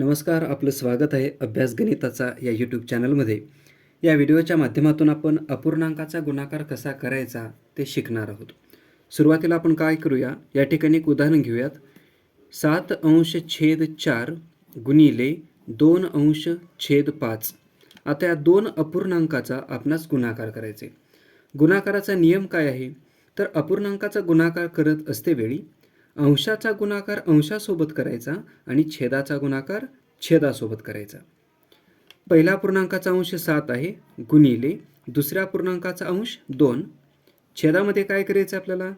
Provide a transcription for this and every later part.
नमस्कार आपलं स्वागत आहे अभ्यास गणिताचा या यूट्यूब चॅनलमध्ये या व्हिडिओच्या माध्यमातून आपण अपूर्णांकाचा गुणाकार कसा करायचा ते शिकणार आहोत. सुरुवातीला आपण काय करूया या ठिकाणी एक उदाहरण घेऊयात. सात अंश छेद चार गुणिले दोन अंश छेद पाच. आता या दोन अपूर्णांकाचा आपणास गुणाकार करायचे. गुणाकाराचा नियम काय आहे? तर अपूर्णांकाचा गुणाकार करत असतेवेळी अंशाचा गुणाकार अंशासोबत करायचा आणि छेदाचा गुणाकार छेदासोबत करायचा. पहिल्या पूर्णांकाचा अंश सात आहे गुणिले दुसऱ्या पूर्णांकाचा अंश दोन. छेदामध्ये काय करायचं आपल्याला?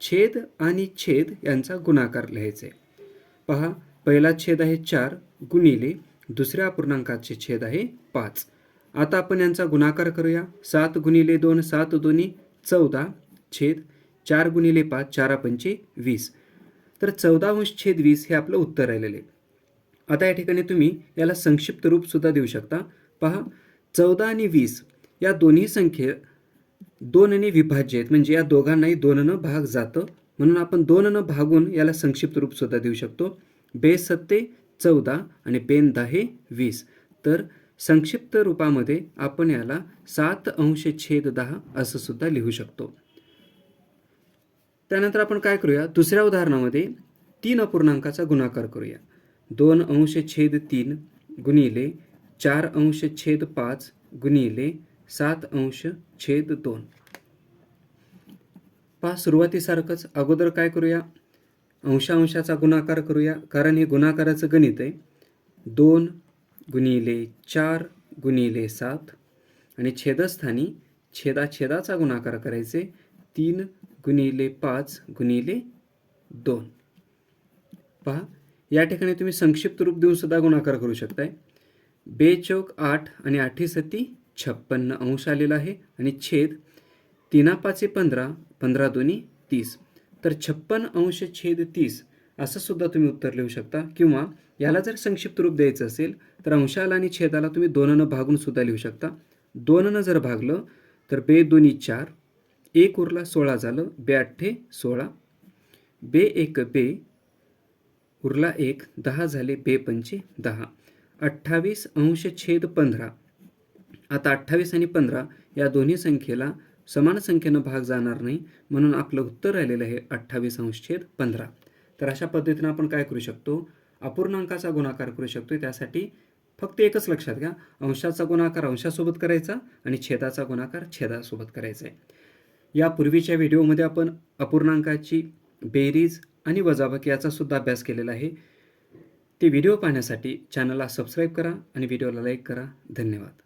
छेद आणि छेद यांचा गुणाकार लिहायचा आहे. पहा पहिला छेद आहे चार गुणिले दुसऱ्या पूर्णांकाचे छेद आहे पाच. आता आपण यांचा गुणाकार करूया. सात गुणिले दोन सात दोन्ही चौदा. छेद चार गुणिले पाच चारा पंचे वीस. तर चौदा अंश छेद वीस हे आपलं उत्तर राहिलेलं. आहे आता या ठिकाणी तुम्ही याला संक्षिप्त रूपसुद्धा देऊ शकता. पहा चौदा आणि वीस या दोन्ही संख्ये दोनने विभाज्य आहेत. म्हणजे या दोघांनाही दोननं भाग जातं. म्हणून आपण दोननं भागून याला संक्षिप्त रूपसुद्धा देऊ शकतो. बे सत्ते चौदा आणि बेन दहा वीस. तर संक्षिप्त रूपामध्ये आपण याला सात अंश छेद दहा असं सुद्धा लिहू शकतो. त्यानंतर आपण काय करूया? दुसऱ्या उदाहरणामध्ये तीन अपूर्णांकाचा गुणाकार करूया. दोन अंश छेद तीन गुणिले चार अंश छेद पाच गुणिले सात अंश छेद दोन. पहा सुरुवातीसारखंच अगोदर काय करूया? अंशांशाचा गुणाकार करूया. कारण हे गुणाकाराचं गणित आहे. दोन गुणिले चार गुणिले सात. आणि छेदस्थानी छेदाछेदाचा गुणाकार करायचे. तीन गुणिले पाच गुणिले दोन. पहा या ठिकाणी तुम्ही संक्षिप्त रूप देऊन सुद्धा गुणाकार करू शकताय. बे चौक आठ आणि आठी सती छप्पन्न अंश आलेला आहे आणि छेद तीना पाचे पंधरा पंधरा दोन्ही तीस. तर छप्पन अंश छेद तीस असं सुद्धा तुम्ही उत्तर लिहू शकता. किंवा याला जर संक्षिप्त रूप द्यायचं असेल तर अंशाला आणि छेदाला तुम्ही दोननं भागून सुद्धा लिहू शकता. दोननं जर भागलं तर बे दोन्ही चार एक उरला सोळा झालं बे अठ्ठे सोळा. बे एक बे उरला एक दहा झाले बे पंचे दहा. अठ्ठावीस अंश छेद पंधरा. आता अठ्ठावीस आणि पंधरा या दोन्ही संख्येला समान संख्येनं भाग जाणार नाही म्हणून आपलं उत्तर राहिलेलं आहे अठ्ठावीस अंश छेद पंधरा. तर अशा पद्धतीनं आपण काय करू शकतो? अपूर्णांकाचा गुणाकार करू शकतो त्यासाठी फक्त एकच लक्षात घ्या. अंशाचा गुणाकार अंशासोबत करायचा आणि छेदाचा गुणाकार छेदासोबत करायचा आहे. या पूर्वीच्या व्हिडिओमध्ये आपण अपूर्णांकाची बेरीज आणि वजाबाकी याचा सुद्धा अभ्यास केलेला आहे. ते व्हिडिओ पाहण्यासाठी चॅनलला सबस्क्राईब करा आणि व्हिडिओला लाईक करा. धन्यवाद.